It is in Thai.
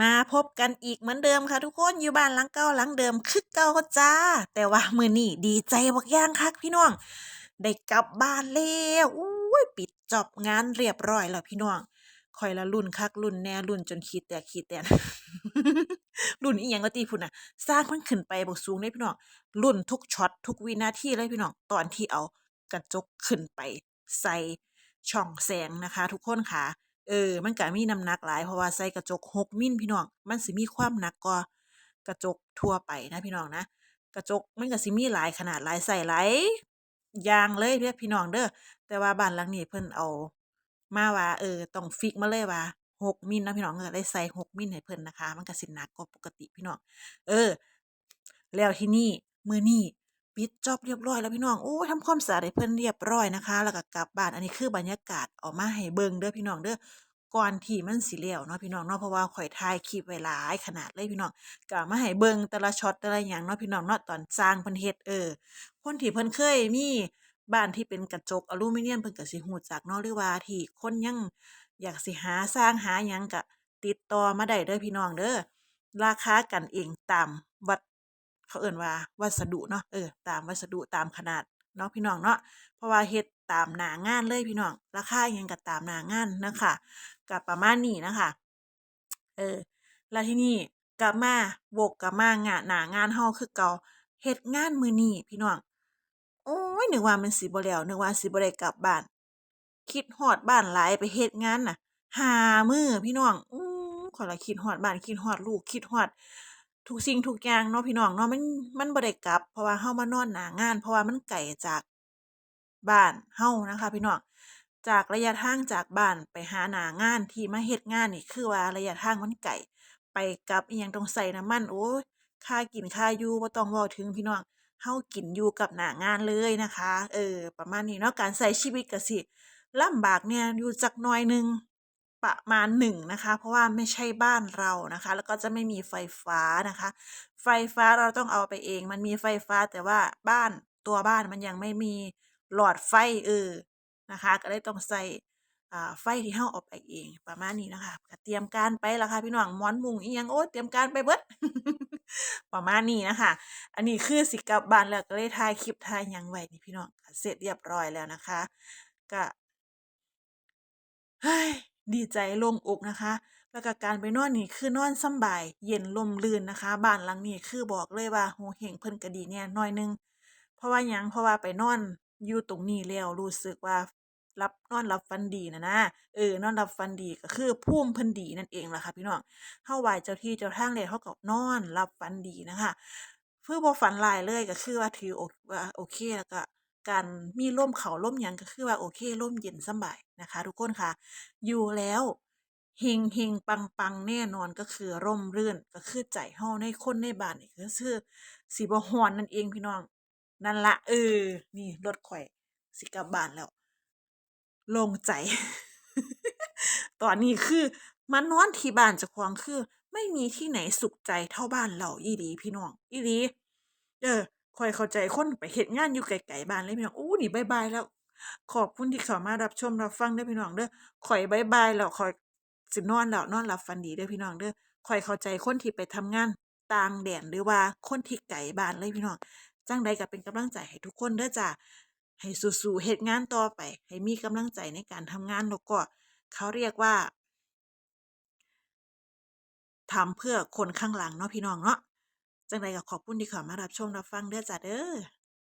มาพบกันอีกเหมือนเดิมค่ะทุกคนอยู่บ้านหลังเก่าหลังเดิมคือเก่าจ้า แต่ว่ามือนี้ดีใจบักย่างคักพี่น้อง ได้กลับบ้านแล้วอุ้ยปิดจอบงานเรียบร้อยแล้วพี่น้องข่อยละรุ่นคักรุ่นแน่รุ่นจนขี้แตกขี้แตนรุ่นอีหยังก็ตีพุ่นน่ะ สร้างมันขึ้นไปบักสูงเลยพี่น้องรุ่นทุกช็อตทุกวินาทีเลยพี่น้องตอนที่เอากระจกขึ้นไปใส่ช่องแสงนะคะ ทุกคนค่ะ เออ มันก็มีน้ำหนักหลายเพราะว่าใส่กระจกหกมิลพี่น้อง มันสิมีความหนักกว่ากระจกทั่วไปนะพี่น้องนะ กระจกมันก็สิมีหลายขนาดหลายไซส์หลายอย่างเลยเด้อพี่น้องเด้อ แต่ว่าบ้านหลังนี้เพิ่นเอา มาว่าเออต้องฟิกมาเลยว่าหกมิลนะพี่น้องก็เลยใส่หกมิลให้เพิ่นนะคะ มันก็สิหนักกว่าปกติพี่น้อง เออ แล้วที่นี้มื้อนี้ปิดจอบเรียบร้อยแล้วพี่น้องโอ้ทำความสะอาดให้เพิ่นเรียบร้อยนะคะ แล้วก็กลับบ้านอันนี้คือบรรยากาศเอามาให้เบิ่งเด้อพี่น้องเด้อ ก่อนที่มันสิแล้วเนาะพี่น้องเนาะเพราะว่าข้อยถ่ายคลิปไว้หลายขนาดเลยพี่น้องก็มาให้เบิ่งแต่ละช็อตแต่ละหยังเนาะพี่น้องเนาะตอนสร้างเพิ่นเฮ็ดเออ คนที่เพิ่นเคยมีบ้านที่เป็นกระจกอลูมิเนียมเพิ่นก็สิรู้จักเนาะหรือว่าที่คนยังอยากสิหาสร้างหาหยังก็ติดต่อมาได้เด้อพี่น้องเด้อราคากันเองตามวัดเขาเอิ้นว่าวัสดุเนาะเออตามวัสดุตามขนาดเนาะพี่น้องเนาะเพราะว่าเฮ็ด ตามหนางานเลยพี่น้องราคาอิหยังก็ตามหนางานนะคะก็ประมาณนี้นะคะเออแล้วที่นี้กลับมาวกกลับมางานหนางานเราคือเก่าเฮ็ดงานมือนี้พี่น้องโอ๊ยนึกว่ามันสิบ่แล้วนึกว่าสิบ่ได้กลับบ้าน คิดฮอดบ้านหลายไปเฮ็ดงานน่ะหามือพี่น้องอื้ขอละคิดฮอดบ้านคิดฮอดลูกคิดฮอดทุกสิ่งทุกอย่างเนาะพี่น้องเนาะมันมันบ่ได้กลับ เพราะว่าเรามานอนหนางาน เพราะว่ามันไกลจาก บ้านเรานะคะ พี่น้องจากระยะทางจากบ้านไปหาหนางานที่มาเฮ็ดงานนี่คือว่าระยะทางมันไกลไปกับอิหยังต้องใช้น้ำมันโอ๊ยค่ากินค่าอยู่บ่ต้องเว้าถึงพี่น้องเรากินอยู่กับหน้างานเลยนะคะ เออ ประมาณนี้เนาะการใช้ชีวิตก็สิลำบากแหน่ยอยู่จักหน่อยหนึ่งประมาณหนึ่งนะคะ เพราะว่าไม่ใช่บ้านเรานะคะ แล้วก็จะไม่มีไฟฟ้านะคะ ไฟฟ้าเราต้องเอาไปเอง มันมีไฟฟ้าแต่ว่าบ้านตัวบ้านมันยังไม่มี หลอดไฟเออนะคะ ก็เลยต้องใช้อ่ไฟที่เราเอาไปเองประมาณนี้นะคะก็เตรียมการไปละค่ะพี่น้องมอนมุงอิหยังโอ๊ยเตรียมการไปเบิดประมาณนี้นะคะ อันนี้คือสิกลับบ้านแล้วก็เลยถ่ายคลิปถ่ายยังไว้นี่พี่น้องเสร็จเรียบร้อยแล้วนะคะ ก็ดีใจโล่งอกนะคะ แล้วก็การไปนอนนี่คือนอนสบาย เย็นร่มรื่นนะคะ บ้านหลังนี้คือบอกเลยว่าโงเห้งเพิ่นก็ดีแหน่หน่อยนึง เพราะว่ายังเพราะว่าไปนอน อยู่ตรงนี้แล้วรู้สึกว่าหลับนอนหลับฝันดีนะนะเออนอนหลับฝันดีก็คือภูมิเพิ่นดีนั่นเองล่ะค่ะพี่น้องเราไหวเจ้าที่เจ้าทางแล้วเราก็นอนหลับฝันดีนะคะคือบ่ฝันร้ายเลยก็คือว่าถือโอว่าโอเคแล้วก็การมีลมเข้าลมยังก็คือว่าโอเคลมเย็นสบายนะคะ ทุกคนค่ะ อยู่แล้วเฮงๆปังๆแน่นอนก็คือร่มรื่นก็คือใจเราในคนในบ้านนี่ก็คือสิบ่ร้อนนั่นเองพี่น้อง นั่นละเออ นี่รถข้อย สิกลับบ้านแล้วโล่งใจ ตอนนี้คือมานอนที่บ้านจ้าของคือ ไม่มีที่ไหนสุขใจเท่าบ้านเราอีหลีพี่น้องอีหลีเออข้อยเข้าใจคนไปเฮ็ดงานอยู่ไกลๆบ้านเลยพี่น้องอู้นี่บายบายแล้ว ขอบคุณที่เข้ามารับชมรับฟังเด้อพี่น้องเด้อข้อยบายบายแล้วข้อยสินอนแล้วนอนหลับฝันดีเด้อพี่น้องเด้อข้อยเข้าใจคนที่ไปทำงานต่างแดนหรือว่าคนที่ไกลบ้านเลยพี่น้อง จังใดก็เป็นกำลังใจให้ทุกคนเด้อจ้าให้สู้ๆเหตุงานต่อไป ให้มีกำลังใจในการทำงานแล้วก็เขาเรียกว่าทำเพื่อคนข้างหลังเนาะพี่น้องเนาะจังใดก็ขอบคุณที่เข้ามารับชมรับฟังเด้อจ้าเด้อ